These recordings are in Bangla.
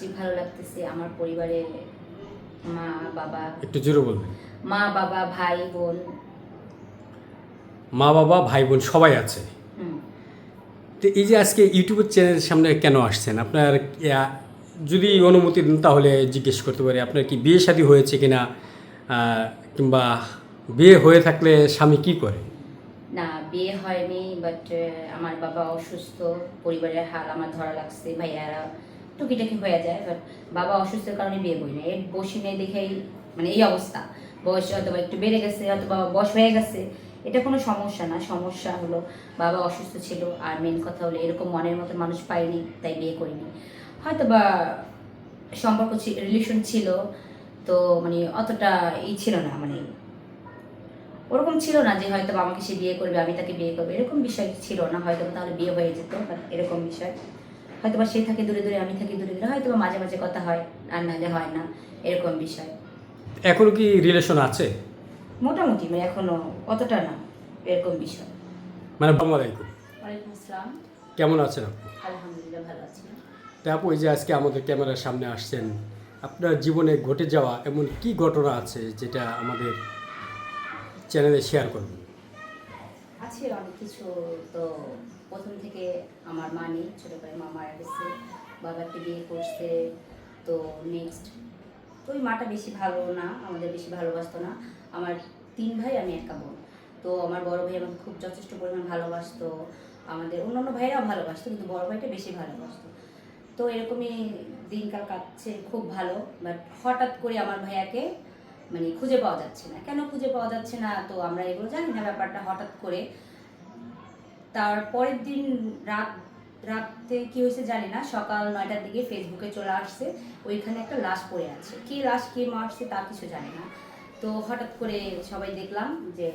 আসছি ভালো লাগতেছে আমার পরিবারে মা বাবা। একটু জোরে বলবেন। মা বাবা ভাই বোন। মা বাবা ভাই বোন সবাই আছে। তো এই যে আজকে ইউটিউবের চ্যানেলের সামনে কেন আসছেন? আপনার যদি অনুমতি দেন তাহলে জিজ্ঞেস করতে পারি আপনার কি বিয়ে শাদী হয়েছে কিনা? কিংবা বিয়ে হয়ে থাকলে স্বামী কি করে? না বিয়ে হয়নি বাট আমার বাবা অসুস্থ পরিবারের হাল আমার ধরা লাগছে ভাইয়ারা টুকিটাকি হয়ে যায় বাট বাবা অসুস্থের কারণে বিয়ে করি না এর বসি নেই দেখেই মানে এই অবস্থা। বয়স হয়তো বা একটু বেড়ে গেছে হয়তো বাবা বয়স হয়ে গেছে। এটা কোনো সমস্যা না, সমস্যা হলো বাবা অসুস্থ ছিল, আর মেন কথা হলো এরকম মনের মতো মানুষ পাইনি, তাই বিয়ে করিনি। হয়তো বা সম্পর্ক রিলেশন ছিল, তো মানে অতটা ই ছিল না মানে ওরকম ছিল না যে হয়তো আমাকে সে বিয়ে করবে, আমি তাকে বিয়ে করব, এরকম বিষয় ছিল না হয়তো তাহলে বিয়ে হয়ে যেত এরকম বিষয়। হয়তো বা সে থাকে দূরে দূরে আমি থাকি দূরে দূরে হয়তো বা মাঝে মাঝে কথা হয় আর নাহলে হয় না এরকম বিষয়। এখনও কি রিলেশন আছে? মোটামুটি মানে এখনও অতটা না এরকম বিষয়। মানে আসসালামু আলাইকুম। ওয়ালাইকুম আসসালাম। কেমন আছেন আপনি আলহামদুলিল্লাহ ভালো আছি। তা আপু এই যে আজকে আমাদের ক্যামেরার সামনে আসছেন আপনার জীবনে ঘটে যাওয়া এমন কি ঘটনা আছে যেটা আমাদের চ্যানেলে শেয়ার করবেন? আছে অনেক কিছু। তো প্রথম থেকে আমার মা নেই, ছোটো করে মা মারা গেছে, বাবাকে বিয়ে করছে। তো নেক্সট তো ওই মাটা বেশি ভালো না, আমাদের বেশি ভালোবাসতো না। আমার তিন ভাই, আমি একা বোন। তো আমার বড় ভাই আমাকে খুব যথেষ্ট পরিমাণ ভালোবাসতো। আমাদের অন্যান্য ভাইরাও ভালোবাসতো, কিন্তু বড় ভাইটা বেশি ভালোবাসতো। তো এরকমই দিনকাল কাটছে, খুব ভালো। বাট হঠাৎ করে আমার ভাইয়াকে মানে খুঁজে পাওয়া যাচ্ছে না। কেন খুঁজে পাওয়া যাচ্ছে না? তো আমরা এগুলো জানি না ব্যাপারটা হঠাৎ করে। তার পরের দিন রাত, রাতে কি হয়েছে জানি না, সকাল নয়টার দিকে ফেসবুকে চলে আসছে। ওইখানে একটা লাশ পড়ে আছে। কি লাশ, কে মারছে তা কিছু জানি না। তো হঠাৎ করে সবাই দেখলাম যে,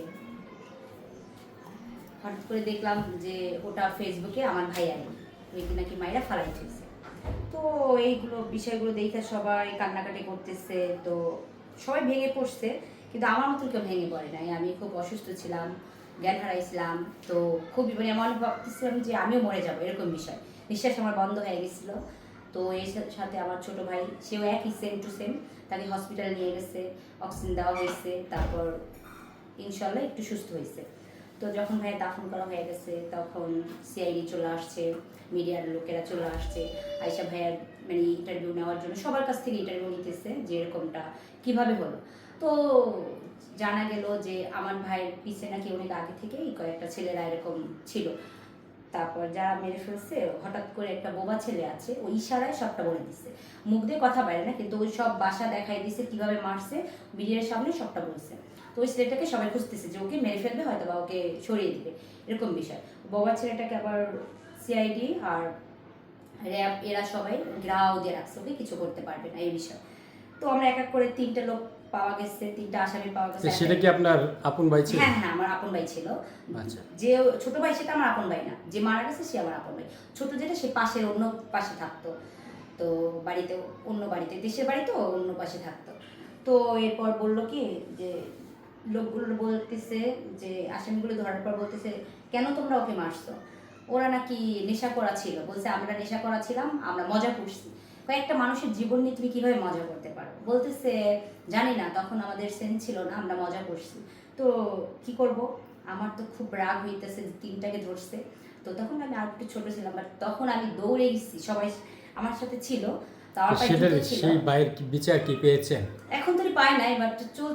হঠাৎ করে দেখলাম যে ওটা ফেসবুকে আমার ভাই আই ওই নাকি মায়েরা ফালাই ফেলছে তো এইগুলো বিষয়গুলো দেখে সবাই কান্নাকাটি করতেছে। তো সবাই ভেঙে পড়ছে, কিন্তু আমার মতন কেউ ভেঙে পড়ে নাই। আমি খুব অসুস্থ ছিলাম, জ্ঞান হারাইছিলাম, তো খুবই মানে এমন ভাবতেছিলাম যে আমিও মরে যাব, এরকম বিষয়। নিঃশ্বাস আমার বন্ধ হয়ে গেছিল। তো এর সাথে আমার ছোট ভাই, সেও একই সেম টু সেম তাকে হসপিটাল নিয়ে গেছে অক্সিজেন দেওয়া হয়েছে, তারপর ইনশাল্লাহ একটু সুস্থ হয়েছে। তো যখন ভাই দাফন করা হয়ে গেছে, তখন সিআইডি চলে আসছে, মিডিয়ার লোকেরা চলে আসছে। আয়সা ভাইয়ার মানে ইন্টারভিউ নেওয়ার জন্য সবার কাছ থেকে ইন্টারভিউ নিতেছে যে এরকমটা কীভাবে হলো। তো জানা গেল যে আমার ভাইয়ের পিছে নাকি অনেক আগে থেকেই কয়েকটা ছেলেরা এরকম ছিল। তারপর যারা মেরে ফেলছে, হঠাৎ করে একটা বোবা ছেলে আছে, ওই ইশারায় সবটা বলে দিচ্ছে মুখ দিয়ে কথা বাইরে না, কিন্তু ওই সব বাসা দেখাই দিছে, কীভাবে মারছে বিডিআর সামনে সবটা বলছে। তো ওই ছেলেটাকে সবাই খুঁজতেছে যে ওকে মেরে ফেলবে হয়তো বা ওকে সরিয়ে দিবে, এরকম বিষয়। বোবা ছেলেটাকে আবার সিআইডি আর র্যাব এরা সবাই গ্রাও দিয়ে রাখছে ওকে কিছু করতে পারবে না এই বিষয়ে। তো আমরা এক এক করে তিনটে লোক পাওয়া গেছে তিনটা আসামি পাওয়া গেছে। সেটা কি আপনার আপন ভাই ছিল? হ্যাঁ হ্যাঁ আমার আপন ভাই ছিল। আচ্ছা। যে ছোট ভাই সেটা আমার আপন ভাই না। যে মারা গেছে সে আমার আপন ভাই। ছোট যেটা সে পাশে অন্য পাশে থাকতো। তো বাড়িতে অন্য বাড়িতে দেশের বাড়ি তো অন্য পাশে থাকতো। তো এরপর বলল কি যে লোকগুলো বলতেছে যে আসামিগুলো ধরার পর বলতেছে কেন তোমরা ওকে মারছো? ওরা নাকি নেশা করা ছিল। বলছে, আমরা নেশা করা ছিলাম, আমরা মজা করছি। কয়েকটা মানুষের জীবন নিয়ে তুমি কীভাবে মজা করতে পারো? বলতেছে, জানি না, তখন আমাদের সেন্স ছিল না, আমরা মজা করছি। তো কি করব? আমার তো খুব রাগ হইতেছে তিনটাকে ধরছে। তো তখন আমি আর একটু ছোট ছিলাম বাট তখন আমি দৌড়ে গেছি, সবাই আমার সাথে ছিল। ছিল। সেই কি বিচার কি পেয়েছেন এখন তো পায় নাই বাট চল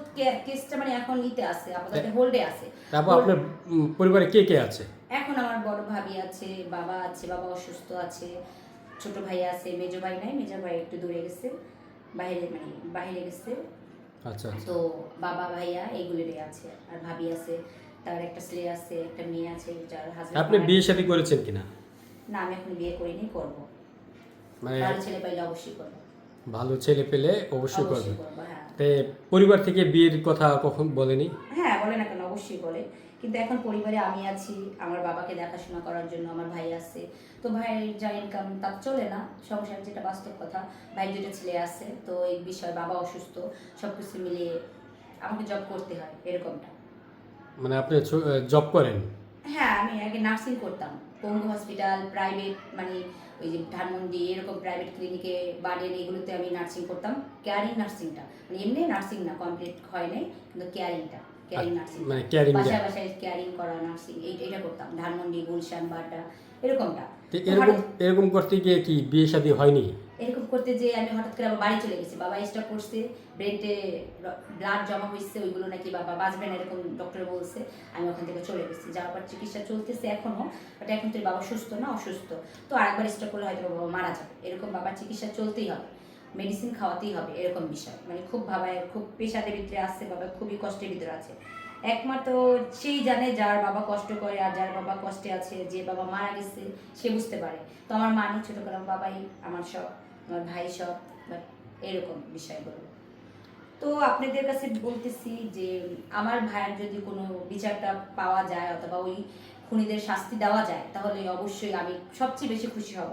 কেসটা মানে এখন নিতে আছে আপাতত হোল্ডে আছে তারপর আপনার পরিবারে কে কে আছে? এখন আমার বড় ভাবি আছে বাবা আছে বাবা অসুস্থ আছে ছোট ভাই আছে মেজো ভাই নাই মেজো ভাই একটু দূরে গেছে বাইরে মানে বাইরে গেছে। আচ্ছা আচ্ছা। তো বাবা ভাইয়া এইগুলোরই আছে আর ভাবি আছে তার একটা ছেলে আছে একটা মেয়ে আছে যার আপনি হাজবেন্ড বিয়ে শাদী করেছেন কিনা? না আমি এখন বিয়ে করিনি করব। মানে ভালো ছেলে পাইলে অবশ্যই করব। ভালো ছেলে পেলে অবশ্যই করব। হ্যাঁ। তে পরিবার থেকে বিয়ের কথা কখন বলেনি? হ্যাঁ বলে না কেন অবশ্যই বলে। কিন্তু এখন পরিবারে আমি আছি আমার বাবাকে দেখাশোনা করার জন্য আমার ভাই আছে। তো ভাইয়ের যা ইনকাম তার চলে না। সংসার যেটা বাস্তব কথা ভাইয়ের দুটো ছেলে আছে তো এই বিষয়ে বাবা অসুস্থ সব কিছু মিলিয়ে আমাকে জব করতে হয় এরকমটা। মানে আপনি জব করেন? হ্যাঁ আমি আগে নার্সিং করতাম। পঙ্গু হসপিটাল প্রাইভেট মানে ওই যে ধানমন্ডি এরকম প্রাইভেট ক্লিনিকে বার্ডেন এগুলোতে আমি নার্সিং করতাম। কেয়ারিং নার্সিংটা মানে এমনি নার্সিং না কমপ্লিট হয় নাই কিন্তু কেয়ারিংটা কেয়ারিং নার্সিং মানে টা। বাসায় বাসায় কেয়ারিং করা নার্সিং এই এটা করতাম। ধানমন্ডি গুলশান বাড্ডা এরকমটা। এরকম এরকম করতে গিয়ে কি বিয়ে শাদী হয়নি? এরকম করতে যে আমি হঠাৎ করে আবার বাড়ি চলে গেছি। বাবা স্টক করছে ব্রেনটে ব্লাড জমা হয়েছে ওইগুলো নাকি বাবা বাঁচবে না এরকম ডক্টর বলছে। আমি ওখান থেকে চলে গেছি। যাওয়ার পর চিকিৎসা চলতেছে এখনও বাট এখন তো বাবা সুস্থ না, অসুস্থ। তো আরেকবার স্টক করলে হয়তো বাবা মারা যাবে। এরকম বাবার চিকিৎসা চলতেই হবে। মেডিসিন খাওয়াতেই হবে, এরকম বিষয়। মানে খুব ভাবায় খুব পেশাদের ভিতরে আসছে বাবা খুবই কষ্টের ভিতরে আছে। একমাত্র সেই জানে যার বাবা কষ্ট করে আর যার বাবা কষ্টে আছে, যে বাবা মারা গেছে, সে বুঝতে পারে। তো আমার মা নেই ছোটো কারণ বাবাই আমার সব আমার ভাই সব এরকম বিষয়গুলো তো আপনাদের কাছে বলতেছি যে, আমার ভাইয়ের যদি কোনো বিচারটা পাওয়া যায় অথবা ওই খুনিদের শাস্তি দেওয়া যায়, তাহলে অবশ্যই আমি সবচেয়ে বেশি খুশি হব।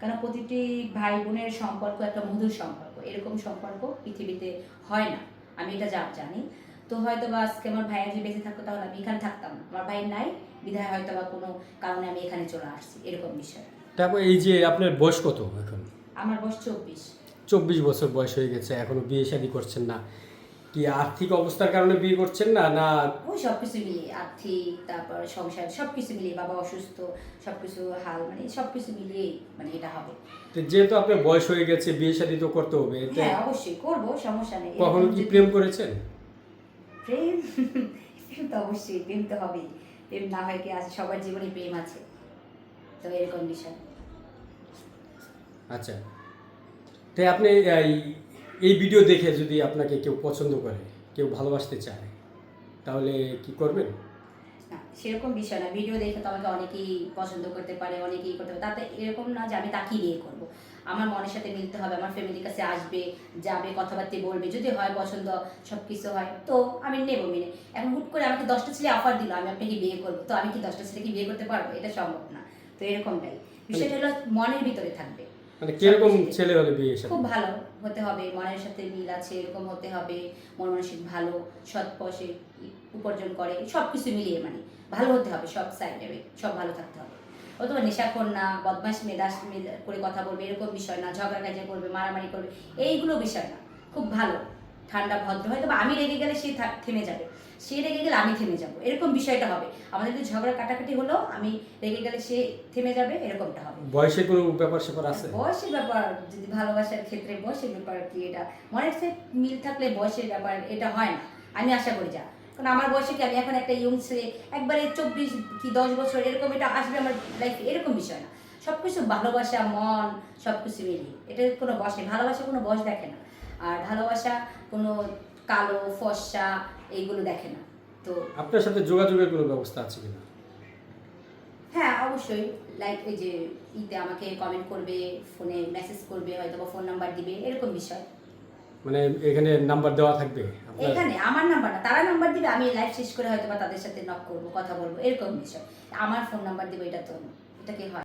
কারণ প্রতিটি ভাই বোনের সম্পর্ক একটা মধুর সম্পর্ক, এরকম সম্পর্ক পৃথিবীতে হয় না। আমি এটা যা জানি। তো হয়তো বা আজকে আমার ভাইয়ের যদি বেঁচে থাকতো, তাহলে আমি এখানে থাকতাম। আমার ভাই নাই, বিধায় হয়তো বা কোনো কারণে আমি এখানে চলে আসছি, এরকম বিষয়। তারপর এই যে আপনার বয়স কত এখন? আমার বয়স চব্বিশ। চব্বিশ বছর বয়স হয়ে গেছে এখনও বিয়ে শাদী করছেন না। কি আর্থিক অবস্থার কারণে বিয়ে করছেন না না? ওই সব কিছু মিলিয়ে আর্থিক তারপর সংসার সব কিছু মিলিয়ে বাবা অসুস্থ সব কিছু হাল মানে সব কিছু মিলিয়েই মানে এটা হবে। তো যেহেতু আপনার বয়স হয়ে গেছে বিয়ে শাদী তো করতে হবে হ্যাঁ অবশ্যই করব সমস্যা নেই। কখনো কি প্রেম করেছেন? প্রেম? প্রেম তো অবশ্যই প্রেম তো হবেই। প্রেম না হয় কি আছে সবার জীবনে প্রেম আছে। তো এরকম বিষয় আচ্ছা। তাই আপনি এই ভিডিও দেখে যদি আপনাকে কেউ পছন্দ করে কেউ ভালোবাসতে চায় তাহলে কি করবেন? সেরকম বিষয় না। ভিডিও দেখে তো আমাকে অনেকেই পছন্দ করতে পারে অনেকেই করতে পারে। তাতে এরকম না যে আমি তাকেই বিয়ে করব। আমার মনের সাথে মিলতে হবে আমার ফ্যামিলির কাছে আসবে যাবে কথাবার্তা বলবে যদি হয় পছন্দ সব কিছু হয় তো আমি নেব মেনে। এখন হুট করে আমাকে দশটা ছেলে অফার দিল আমি আপনাকে বিয়ে করব। তো আমি কি দশটা ছেলেকে বিয়ে করতে পারব? এটা সম্ভব না। তো এরকমটাই। বিষয়টা হলো মনের ভিতরে থাকবে। মানে কীরকম ছেলে হলে বিয়ে শাদী খুব ভালো হতে হবে মনের সাথে মিল আছে এরকম হতে হবে মন মানসিক ভালো সৎ উপার্জন করে সব কিছু মিলিয়ে মানে ভালো হতে হবে সব সাইডে সব ভালো থাকতে হবে। অথবা নেশাখোর না বদমাস মেদাস মেদা- করে কথা বলবে এরকম বিষয় না ঝগড়া কাজে করবে মারামারি করবে এইগুলো বিষয় না খুব ভালো। ঠান্ডা ভদ্র হয়তো বা আমি রেগে গেলে সে থেমে যাবে। সে রেগে গেলে আমি থেমে যাব। এরকম বিষয়টা হবে। আমাদের যদি ঝগড়া কাটাকাটি হলো আমি রেগে গেলে সে থেমে যাবে এরকমটা হবে। বয়সের কোনো ব্যাপার স্যাপার আছে? বয়সের ব্যাপার যদি ভালোবাসার ক্ষেত্রে বয়সের ব্যাপার কি এটা? মনের সাথে মিল থাকলে বয়সের ব্যাপার এটা হয় না। আমি আশা করি যা। কারণ আমার বয়সে কি আমি এখন একটা ইয়ং ছেলে একবারে চব্বিশ কি দশ বছর এরকম এটা আসবে আমার লাইফ এরকম বিষয় না। সব কিছু ভালোবাসা মন সব কিছু মিলিয়ে। এটা কোনো বয়স নেই। ভালোবাসা কোনো বয়স দেখে না। আর ভালোবাসা কোনো কালো ফর্সা এইগুলো দেখে না। তো আপনার সাথে যোগাযোগের কোনো ব্যবস্থা আছে কিনা? হ্যাঁ অবশ্যই। লাইক এই যে ইতে আমাকে কমেন্ট করবে ফোনে মেসেজ করবে হয়তো বা ফোন নাম্বার দিবে এরকম বিষয়। মানে এখানে নাম্বার দেওয়া থাকবে এখানে আমার নাম্বার না তারা নাম্বার দিবে আমি লাইভ শেষ করে হয়তো বা তাদের সাথে নক করব কথা বলব এরকম বিষয়। আমার ফোন নাম্বার দিবে এটা তো এটা কি হয়?